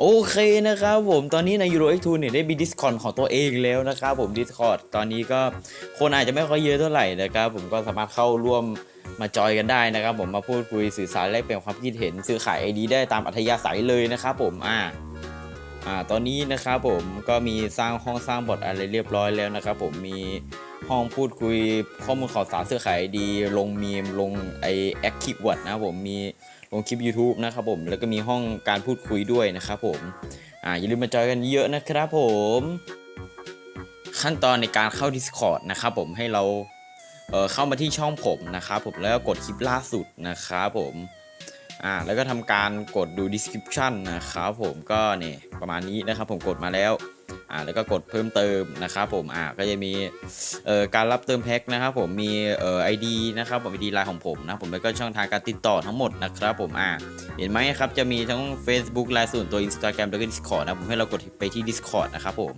โอเคนะครับผมตอนนี้ใน Euro X2 เนี่ยได้มี Discord ของตัวเองแล้วนะครับผม Discord ตอนนี้ก็คนอาจจะไม่ค่อยเยอะเท่าไหร่นะครับผมก็สามารถเข้าร่วมมาจอยกันได้นะครับ ผมมาพูดคุยสื่อสารแลกเปลี่ยนความคิดเห็นซื้อขาย ID ได้ตามอัธยาศัยเลยนะครับผมอ่าอ่าตอนนี้นะครับผมก็มีสร้างห้องสร้างบอทอะไรเรียบร้อยแล้วนะครับผมมีห้องพูดคุยข้อมูลข่าวสารซื้อขาย ID ลงมีมลงไอแอคคิววัดนะครับผมมี ลงคลิป YouTube นะครับผม แล้วก็มีห้องการพูดคุยด้วยนะครับผมอ่าอย่าลืมมาจอยกันเยอะนะครับผม ขั้นตอนในการเข้า Discord นะครับผมให้เราเอ่อเข้ามาที่ช่องผมนะครับผมแล้วก็กดคลิปล่าสุดนะครับผม อ่าแล้วก็ทำการกดดู description นะครับผมก็เนี่ยประมาณนี้นะครับผมกดมาแล้วอ่าแล้วก็กดเพิ่มเติมนะครับผมอ่าก็จะมีเอ่อการรับเติมแพ็คนะครับผมมีเอ่อ ID นะครับผม ID ไลน์ของผมนะผมแล้วก็ช่องทางการติดต่อทั้งหมดนะครับผมอ่าเห็นไหมครับจะมีทั้ง Facebook ไลน์ส่วนตัว Instagram แล้วก็ Discord นะผมให้เรากดไปที่ Discord นะครับผม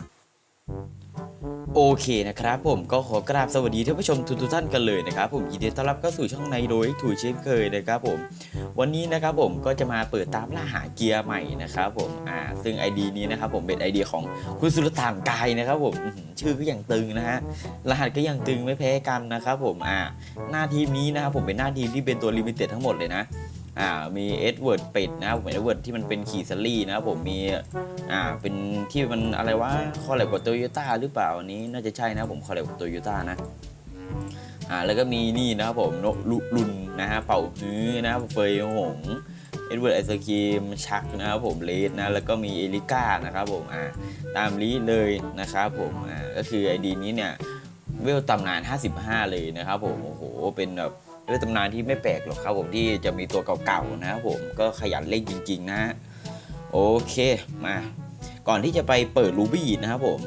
โอเคนะครับผมก็ขอกราบสวัสดีท่านผู้ชมทุกท่านกันเลยนะครับผมยินดีต้อนรับเข้าสู่ช่องในโดยถูกเช่นเคยนะครับผมวันนี้นะครับผมก็จะมาเปิดตามล่าหาเกียร์ใหม่นะครับผมอ่าซึ่ง ID นี้นะครับผมเป็น ID ของคุณสุลต่านกายนะครับผมชื่อก็อย่างตึงนะฮะรหัสก็ยังตึงไม่แพ้กันนะครับผมอ่าหน้าทีมนี้นะครับผมเป็นหน้าทีมที่เป็นตัวลิมิเต็ดทั้งหมดเลยนะ อ่ามีเอ็ดเวิร์ดเป็ดนะครับผมเอ็ดเวิร์ดที่มันเป็นขี่สลี่นะครับผมมีอ่าเป็นที่มันอะไรวะคอลแลบกับโตโยต้าหรือเปล่าอันนี้น่าจะใช่นะผมคอลแลบกับโตโยต้านะอ่าแล้วก็มีนี่นะครับผมนกลุลุนนะฮะเป่าฮื้อนะครับเฟยหงเอ็ดเวิร์ดไอศครีมชักนะครับผมเลดนะแล้วก็มีเอลิก้านะครับผมอ่าตามนี้เลยนะครับผมอ่าก็คือไอดีนี้เนี่ยเวลตำนาน 55 เลยนะครับผมโอ้โหเป็นแบบ เวลตำนานที่ไม่แปลกหรอกครับผมที่จะมีตัวเก่าๆนะครับผมก็ขยันเล่นจริง ๆ นะ โอเคมา ก่อนที่จะไปเปิดรูบี้นะครับผม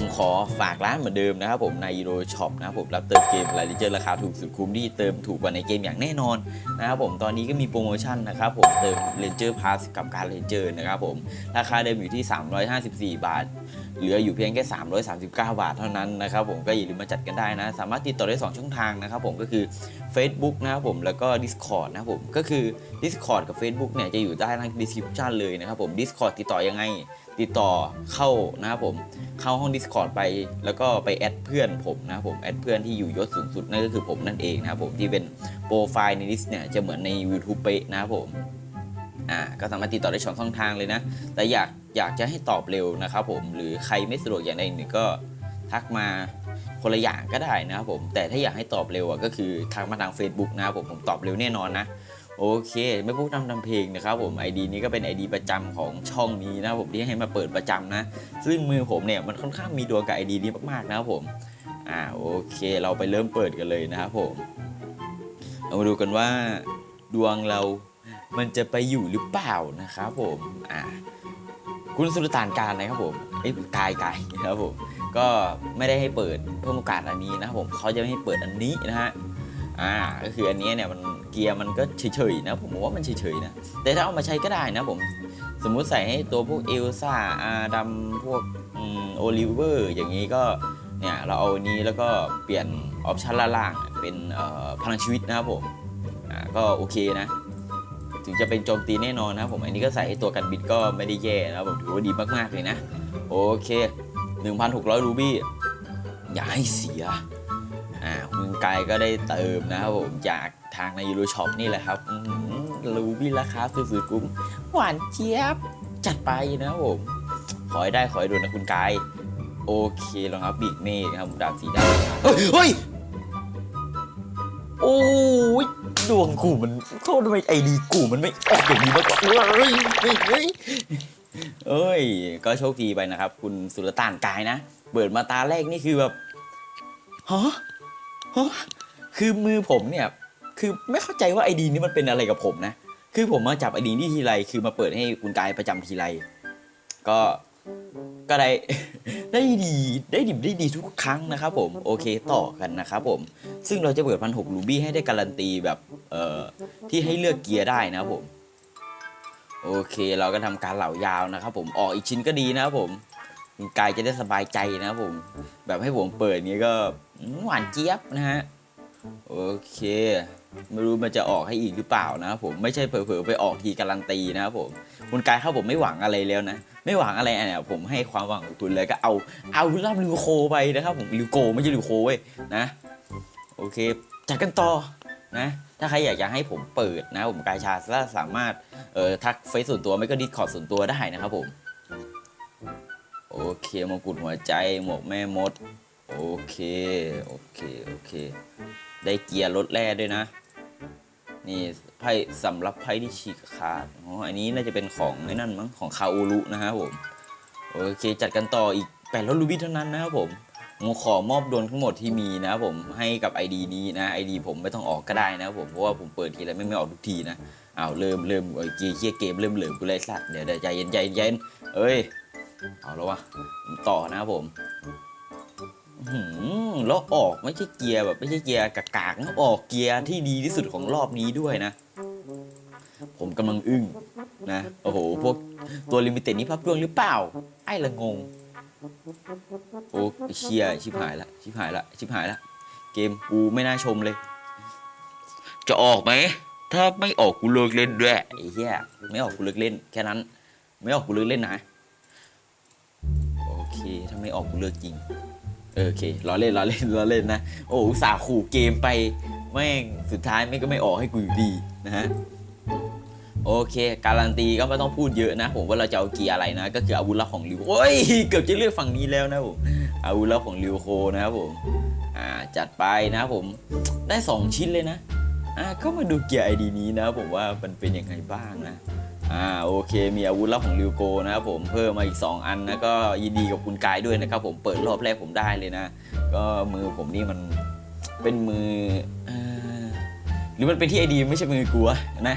ผมขอฝากร้านเหมือนเดิมนะครับผมใน Euro Shop นะครับผมรับเติมเกมรายเจอร์ราคาถูกสุดคุ้มที่เติมถูกกว่าในเกมอย่างแน่นอนนะครับผมตอนนี้ก็มีโปรโมชั่นนะครับผมเติม Ranger Pass กับการ Ranger นะครับผมราคาเดิมอยู่ที่ 354 บาท เหลืออยู่เพียงแค่ 339 บาทเท่านั้นนะครับผมก็อย่าลืมมาจัดกันได้นะ สามารถติดต่อได้ 2 ช่องทางนะครับผมก็คือ Facebook นะครับผมแล้วก็ Discord นะครับผมก็คือ Discord กับ Facebook เนี่ยจะอยู่ใต้ล่าง description เลยนะครับผม Discord ติดต่อยังไง ติดต่อเข้านะครับผมเข้าห้อง Discord ไป แล้วก็ไปแอดเพื่อนผมนะครับผมแอดเพื่อนที่อยู่ยศสูงสุดนั่นก็คือผมนั่นเองนะครับผมที่เป็นโปรไฟล์ในลิสต์เนี่ยจะเหมือนใน YouTube เป๊ะนะครับผมอ่าก็สามารถติดต่อได้ช่องช่องทางเลยนะ แต่อยากอยากจะให้ตอบเร็วนะครับผมหรือใครไม่สะดวกอย่างใดอย่างหนึ่งก็ทักมาคนละอย่างก็ได้นะครับผมแต่ถ้าอยากให้ตอบเร็วอะก็คือทักมาทาง Facebook นะครับผมผมตอบเร็วแน่นอนนะ โอเค ไม่พูดนำทำเพลงนะครับผม ID นี้ก็เป็น ID ประจำของช่องนี้นะผมที่ให้มาเปิดประจำนะ ซึ่งมือผมเนี่ยมันค่อนข้างมีดวงกับ ID นี้มากๆนะครับผมอ่าโอเคเราไปเริ่มเปิดกันเลยนะครับผมเรามาดูกันว่าดวงเรามันจะไปอยู่หรือเปล่านะครับผมอ่าคุณสุลต่านการนะครับผมเอ้กายกายนะครับผมก็ไม่ได้ให้เปิดเพิ่มโอกาสอันนี้นะครับผมเขาจะไม่ให้เปิดอันนี้นะฮะอ่าก็คืออันนี้เนี่ยมัน เกียร์มันก็เฉยๆนะ ผมว่ามันเฉยๆนะ แต่ถ้าเอามาใช้ก็ได้นะผม สมมุติใส่ให้ตัวพวกเอลซ่าอาดัมพวกโอลิเวอร์อย่างนี้ก็เนี่ยเราเอาอันนี้แล้วก็เปลี่ยนออปชันล่างๆเป็นพลังชีวิตนะครับผมอ่าก็โอเคนะ ถึงจะเป็นโจมตีแน่นอนนะผมอันนี้ก็ใส่ให้ตัวกันบิดก็ไม่ได้แย่นะผมถือว่าดีมากๆเลยนะ โอเค 1,600 รูบี้อย่าให้เสียอ่าคุณกายก็ได้เติมนะครับผมจาก ทางในยูโรช็อปนี่แหละครับรูบี้ราคาสุดๆกุ้มหวานเจี๊ยบ จัดไปนะผม ขอให้ได้ขอให้โดนนะคุณกาย โอเคลองครับบีกเมฆนะครับดาบสีดำเฮ้ยเฮ้ยโอ้ยดวงกูมันเขาทำไมไอดีกูมันไม่ออกอย่างนี้มาก่อนเฮ้ยเฮ้ยเฮ้ยเอ้ย ก็โชคดีไปนะครับ คุณสุลต่านกายนะ เปิดมาตาแรกนี่คือแบบฮะฮะคือมือผมเนี่ย คือไม่เข้าใจว่าไอดีนี้มันเป็นอะไรกับผมนะ คือผมมาจับไอดีนี่ทีไร คือมาเปิดให้คุณกายประจำทีไร ก็ ก็ได้ ได้ดี ได้ดิบได้ดีทุกครั้งนะครับผม โอเคต่อกันนะครับผม ซึ่งเราจะเปิดพันหกรูบี้ให้ได้การันตีแบบ เอ่อ ที่ให้เลือกเกียร์ได้นะครับผม โอเค เราก็ทำการเหล่ายาวนะครับผม ออกอีกชิ้นก็ดีนะครับผมคุณกายจะได้สบายใจนะครับผม แบบให้ผมเปิดนี้ก็หวานเจี๊ยบนะฮะ โอเค ไม่รู้มันจะออกให้อีกหรือเปล่านะครับผมไม่ใช่เผลอๆไปออกทีการันตีนะครับผมคุณกายครับผมไม่หวังอะไรแล้วนะ ไม่หวังอะไรเนี่ยผมให้ความหวังของคุณเลยก็เอาเอาล่ำลิวโคไปนะครับผมลิวโกไม่ใช่ลิวโคเว้ยนะ โอเคจัดกันต่อนะ ถ้าใครอยากจะให้ผมเปิดนะผมกายชาก็สามารถเอ่อทักเฟซส่วนตัวไม่ก็ดิสคอร์ดส่วนตัวได้นะครับผม โอเคมงกุฎหัวใจหมวกแม่มด โอเค โอเค โอเค ได้เกียร์รถแร่ด้วยนะ นี่ไพ่สำหรับไพ่ที่ฉีกขาดอ๋ออันนี้น่าจะเป็นของไอ้นั่นมั้งของคาอูรุนะครับผมโอเคจัดกันต่ออีกแปดร้อยรูบี้เท่านั้นนะครับผมผมขอมอบดวงทั้งหมดที่มีนะครับผมให้กับ ID นี้นะ ID ผมไม่ต้องออกก็ได้นะครับผมเพราะว่าผมเปิดทีไรไม่ไม่ออกทุกทีนะอ้าวเริ่มเริ่มเอ้ยเกียร์เกียเกมเริ่มเหลือกูเลยสัตว์เดี๋ยวเดี๋ยวใจเย็นใจเย็นเอ้ยเอาแล้ววะต่อนะครับผม หือแล้วออกไม่ใช่เกียร์แบบไม่ใช่เกียร์กากๆนะออกเกียร์ที่ดีที่สุดของรอบนี้ด้วยนะ ผมกำลังอึ้งนะ โอ้โห พวกตัวลิมิเต็ดนี้พับดวงหรือเปล่า ไอ้ละงง โอ้เชียชิบหายละ ชิบหายละ ชิบหายละ เกมกูไม่น่าชมเลย จะออกไหม ถ้าไม่ออกกูเลิกเล่นด้วยไอ้เหี้ยไม่ออกกูเลิกเล่น แค่นั้น ไม่ออกกูเลิกเล่นนะ โอเค ถ้าไม่ออกกูเลิกจริง โอเคล้อเล่นล้อเล่นล้อเล่นนะ โอ้อุตส่าห์ขู่เกมไป แม่งสุดท้ายไม่ก็ไม่ออกให้กูอยู่ดีนะฮะ โอเค การันตีก็ไม่ต้องพูดเยอะนะ ผมว่าเราจะเอาเกียร์อะไรนะ ก็คืออาวุธลับของริวโอ้ย เกือบจะเลือกฝั่งนี้แล้วนะผม อาวุธลับของริวโคนะครับผม อ่า จัดไปนะผม ได้ 2 ชิ้นเลยนะ อ่า ก็มาดูเกียร์ไอดีนี้นะ ผมว่ามันเป็นยังไงบ้างนะ อ่าโอเค มีอาวุธลับของริวโกนะครับผมเพิ่มมาอีก 2 อันนะก็ยินดีกับคุณกายด้วยนะครับผมเปิดรอบแรกผมได้เลยนะ ก็มือผมนี่มันเป็นมืออหรือมันเป็นที่ไอดีไม่ใช่มือกูวนะ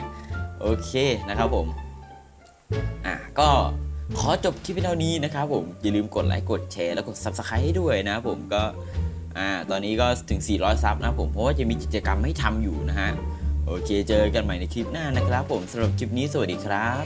โอเคนะครับผมอะก็ขอจบที่เพียงเท่านี้นะครับผม อย่าลืมกดไลค์กดแชร์แล้วกด Subscribe ให้ด้วยนะผมก็อ่าตอนนี้ก็ถึง 400 ซับนะผมเพราะว่าจะมีกิจกรรมให้ทำอยู่นะฮะ โอเค เจอกันใหม่ในคลิปหน้านะครับผมสำหรับคลิปนี้สวัสดีครับ